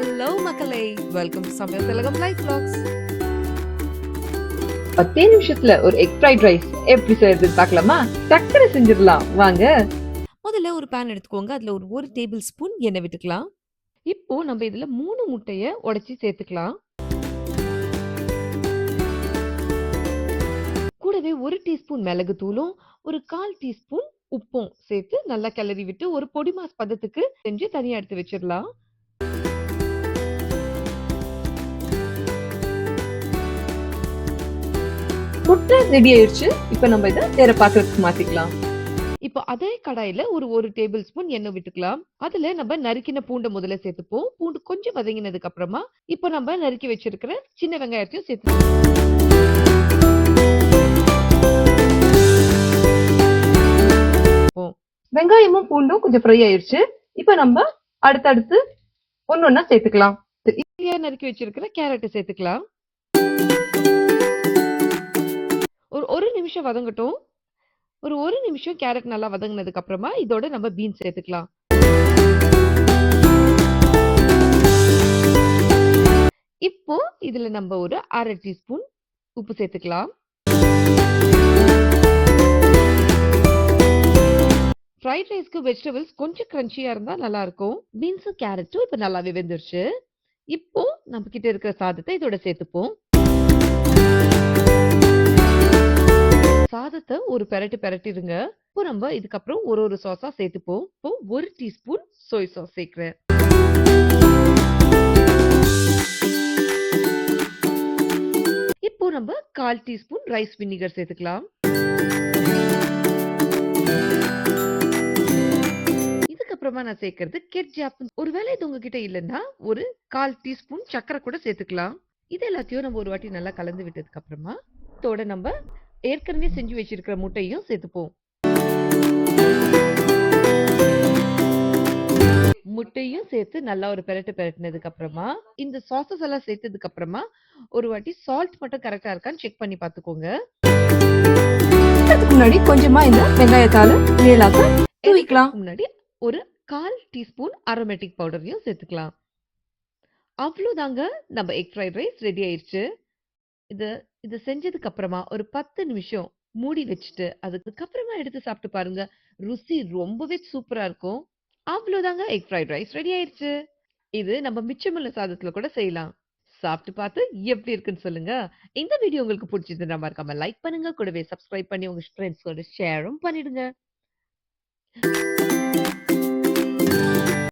Hello மக்களே. Welcome to சமையல் திலகம் லைஃப் vlogs. பத்தே நிமிஷத்துல ஒரு எக் ஃப்ரைட் ரைஸ் எப்படி செய்யறதுன்னு பார்க்கலாமா? டக்குனு செஞ்சிடலாம். வாங்க. முதல்ல ஒரு பேன் எடுத்துக்கோங்க. அதுல ஒரு ஒரு டேபிள் ஸ்பூன் எண்ணெய் விட்டுக்கலாம். இப்போ நம்ம இதுல மூணு முட்டைய உடைச்சி சேர்த்துக்கலாம். கூடவே ஒரு டீஸ்பூன் மிளகு தூளும் ஒரு கால் டீஸ்பூன் உப்பும் சேர்த்து நல்லா கிளறி விட்டு ஒரு பொடி மாஸ் பதத்துக்கு செஞ்சு தனியா எடுத்து வச்சிடலாம். முட்டை ரெடி ஆயிடுச்சு இப்போ நம்ம இதை வேற பாத்திரத்துக்கு மாத்திக்கலாம். இப்போ அதே கடாயில ஒரு ஒரு டேபிள் ஸ்பூன் எண்ணெய் விட்டுக்கலாம். அதுல நம்ம நறுக்கின பூண்டை முதல்ல சேர்த்துப்போம். பூண்டு கொஞ்சம் வதங்கினதுக்கு அப்புறமா இப்போ நம்ம நறுக்கி வச்சிருக்கிற சின்ன வெங்காயத்தையும் சேர்த்து வெங்காயமும் பூண்டும் கொஞ்சம் ஃப்ரை ஆயிடுச்சு இப்போ நம்ம அடுத்தடுத்து ஒன்னொன்னா சேர்த்துக்கலாம். நறுக்கி வச்சிருக்கிற கேரட்டை சேர்த்துக்கலாம். ஒரு ஒரு நிமிஷம் வதங்கட்டும். ஒரு ஒரு நிமிஷம் கேரட் நல்லா வதங்கினதுக்கு அப்புறமா இதோட நம்ம பீன்ஸ் சேர்த்துக்கலாம். இப்போ இதுல நம்ம ஒரு அரை டீஸ்பூன் உப்பு சேர்த்துக்கலாம். ஃப்ரைட் ரைஸ்க்கு வெஜிடபிள்ஸ் கொஞ்சம் கிரன்ச்சியா இருந்தா நல்லா இருக்கும். பீன்ஸும் கேரட்டும் இப்ப நல்லாவே வெந்துருச்சு. இப்போ நம்ம கிட்ட இருக்கிற சாதத்தை இதோட சேர்த்துப்போம். ஒரு பெரட்டு பெரட்டிடுங்க. இப்போ நம்ம இதுக்கப்புறம் ஒரு ஒரு சாஸா சேர்த்துப்போம். இப்போ ஒரு டீஸ்பூன் சோய் சாஸ் சேர்க்குறேன். இப்போ நம்ம கால் டீஸ்பூன் ரைஸ் வினிகர் சேர்த்துக்கலாம். இதுக்கப்புறமா நான் சேர்க்கறது கெட்ஜாப் ஒருவேளை இது உங்ககிட்ட இல்லைன்னா ஒரு கால் டீஸ்பூன் சர்க்கரை கூட சேர்த்துக்கலாம். இது எல்லாத்தையும் நம்ம ஒரு வாட்டி நல்லா கலந்து விட்டதுக்கு அப்புறமா இதோட நம்ம ஏற்கனவே செஞ்சு வச்சிருக்கிற முட்டையும் சேர்த்துப்போம். முட்டையும் சேர்த்து நல்லா ஒரு பெரட்டு பெரட்டினதுக்கு அப்புறமா இந்த சாசஸ் எல்லாம் சேர்த்ததுக்கு அப்புறமா ஒரு வாட்டி சால்ட் மட்டும் கரெக்டா இருக்கான்னு செக் பண்ணி பார்த்துக்கோங்க. அதுக்கு முன்னாடி கொஞ்சமா இந்த வெங்காயத்தால மேலாக்க தூவிக்கலாம். முன்னாடி ஒரு கால் டீஸ்பூன் அரோமேட்டிக் பவுடரையும் சேர்த்துக்கலாம். அவ்வளோதாங்க நம்ம எக் ஃப்ரைட் ரைஸ் ரெடி ஆயிருச்சு. இது இதை செஞ்சதுக்கு அப்புறமா ஒரு பத்து நிமிஷம் மூடி வச்சுட்டு அதுக்கப்புறமா எடுத்து சாப்பிட்டு பாருங்க. ருசி ரொம்பவே சூப்பரா இருக்கும். அவ்வளவுதாங்க எக் ஃப்ரைட் ரைஸ். ரெடி ஆயிருச்சு. இது நம்ம மிச்சமுள்ள சாதத்துல கூட செய்யலாம். சாப்பிட்டு பார்த்து எப்படி இருக்குன்னு சொல்லுங்க. இந்த வீடியோ உங்களுக்கு பிடிச்சிருந்தா மறக்காம லைக் பண்ணுங்க. கூடவே சப்ஸ்கிரைப் பண்ணி உங்க ஃப்ரெண்ட்ஸோட ஷேரும் பண்ணிடுங்க.